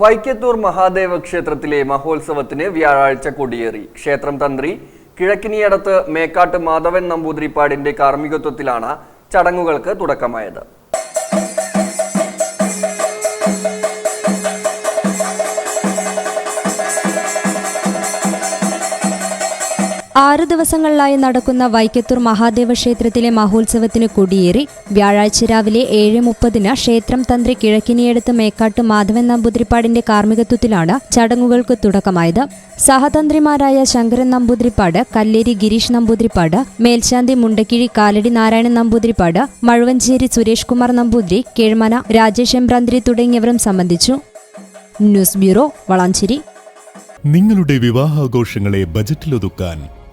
വൈക്കത്തൂർ മഹാദേവ ക്ഷേത്രത്തിലെ മഹോത്സവത്തിന് വ്യാഴാഴ്ച കൊടിയേറി. ക്ഷേത്രം തന്ത്രി കിഴക്കിനിയടത്ത് മേക്കാട്ട് മാധവൻ നമ്പൂതിരിപ്പാടിന്റെ കാർമ്മികത്വത്തിലാണ് ചടങ്ങുകൾക്ക് തുടക്കമായത്. ആറ് ദിവസങ്ങളിലായി നടക്കുന്ന വൈക്കത്തൂർ മഹാദേവ ക്ഷേത്രത്തിലെ മഹോത്സവത്തിന് കൊടിയേറി വ്യാഴാഴ്ച രാവിലെ ഏഴ് മുപ്പതിന് ക്ഷേത്രം തന്ത്രി കിഴക്കിനിയടുത്ത് മേക്കാട്ട് മാധവൻ നമ്പൂതിരിപ്പാടിന്റെ കാർമ്മികത്വത്തിലാണ് ചടങ്ങുകൾക്ക് തുടക്കമായത്. സഹതന്ത്രിമാരായ ശങ്കരൻ നമ്പൂതിരിപ്പാട് കല്ലേരി ഗിരീഷ് നമ്പൂതിരിപ്പാട് മേൽശാന്തി മുണ്ടക്കിഴി കാലടി നാരായണൻ നമ്പൂതിരിപ്പാട് മഴുവഞ്ചേരി സുരേഷ് കുമാർ നമ്പൂതിരി കേഴ്മന രാജേഷ് എംബ്രാന്തിരി തുടങ്ങിയവരും സംബന്ധിച്ചു. News bureau Valanchery. നിങ്ങളുടെ വിവാഹാഘോഷങ്ങളെ ബജറ്റിലൊതുക്കാൻ